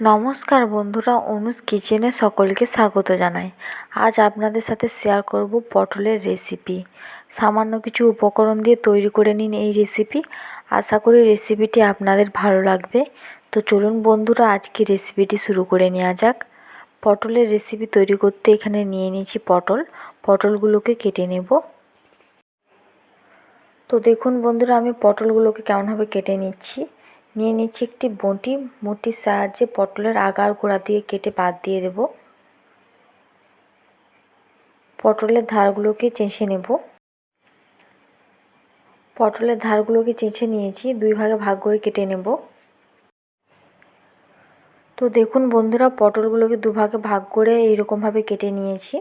নমস্কার বন্ধুরা, অনুজ কিচেনে সকলকে স্বাগত জানাই। আজ আপনাদের সাথে শেয়ার করব পটলের রেসিপি সামান্য কিছু উপকরণ দিয়ে তৈরি করে নিন এই রেসিপি আশা করি রেসিপিটি আপনাদের ভালো লাগবে। তো চলুন বন্ধুরা, আজকে রেসিপিটি শুরু করে নেওয়া যাক। পটলের রেসিপি তৈরি করতে এখানে নিয়ে নিয়েছি পটল। পটলগুলোকে কেটে নেব। তো দেখুন বন্ধুরা, আমি পটলগুলোকে কেমনভাবে কেটে নিচ্ছি। নিয়ে নিচ্ছি একটি বঁটি। বঁটির সাহায্যে পটলের আগার গোড়া দিয়ে কেটে বাদ দিয়ে দেব। পটলের ধারগুলোকে চেঁচে নেব। পটলের ধারগুলোকে চেঁচে নিয়েছি, দুই ভাগে ভাগ করে কেটে নেব। তো দেখুন বন্ধুরা, পটলগুলোকে দুভাগে ভাগ করে এইরকমভাবে কেটে নিয়েছি।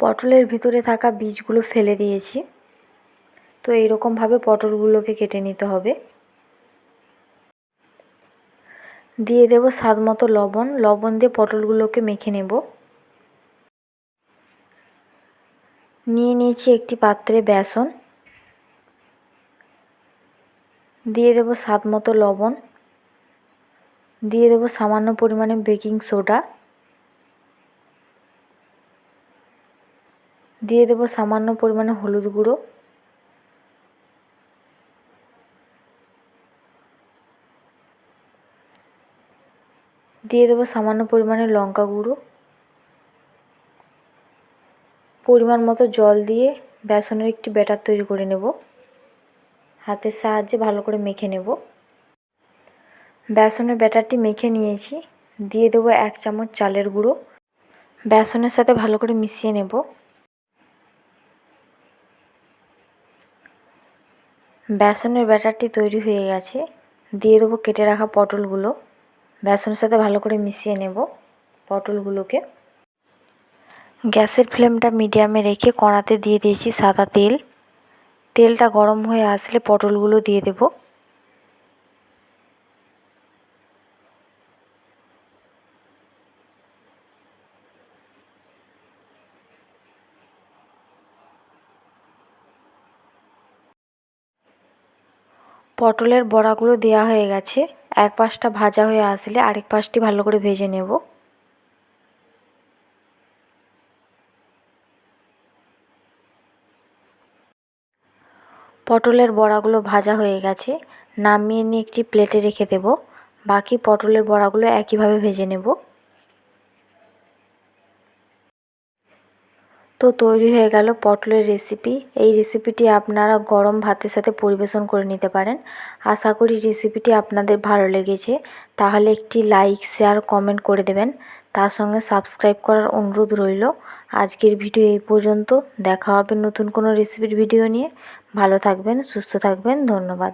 পটলের ভিতরে থাকা বীজগুলো ফেলে দিয়েছি। তো এইরকমভাবে পটলগুলোকে কেটে নিতে হবে। দিয়ে দেব স্বাদ মতো লবণ। লবণ দিয়ে পটলগুলোকে মেখে নেব। নিয়ে নিয়েছি একটি পাত্রে বেসন। দিয়ে দেব স্বাদ মতো লবণ। দিয়ে দেব সামান্য পরিমাণে বেকিং সোডা। দিয়ে দেব সামান্য পরিমাণে হলুদ গুঁড়ো। দিয়ে দেবো সামান্য পরিমাণে লঙ্কা গুঁড়ো। পরিমাণ মতো জল দিয়ে বেসনের একটি ব্যাটার তৈরি করে নেব। হাতের সাহায্যে ভালো করে মেখে নেব। বেসনের ব্যাটারটি মেখে নিয়েছি। দিয়ে দেবো এক চামচ চালের গুঁড়ো। বেসনের সাথে ভালো করে মিশিয়ে নেব। বেসনের ব্যাটারটি তৈরি হয়ে গেছে। দিয়ে দেবো কেটে রাখা পটলগুলো। বেসনের সাথে ভালো করে মিশিয়ে নেব পটলগুলোকে। গ্যাসের ফ্লেমটা মিডিয়ামে রেখে কড়াতে দিয়ে দিয়েছি সাদা তেল। তেলটা গরম হয়ে আসলে পটলগুলো দিয়ে দেব। পটলের বড়াগুলো দেওয়া হয়ে গেছে। এক পাশটা ভাজা হয়ে আসলে আরেক পাশটি ভালো করে ভেজে নেব। পটলের বড়াগুলো ভাজা হয়ে গেছে, নামিয়ে নিয়ে একটি প্লেটে রেখে দেব। বাকি পটলের বড়াগুলো একইভাবে ভেজে নেব। তো তৈরি হয়ে গেল পটলের রেসিপি এই রেসিপিটি আপনারা গরম ভাতের সাথে পরিবেশন করে নিতে পারেন। আশা করি রেসিপিটি আপনাদের ভালো লেগেছে। তাহলে একটি লাইক শেয়ার কমেন্ট করে দেবেন। তার সঙ্গে সাবস্ক্রাইব করার অনুরোধ রইল। আজকের ভিডিও এই পর্যন্ত। দেখা হবে নতুন কোনো রেসিপির ভিডিও নিয়ে। ভালো থাকবেন, সুস্থ থাকবেন। ধন্যবাদ।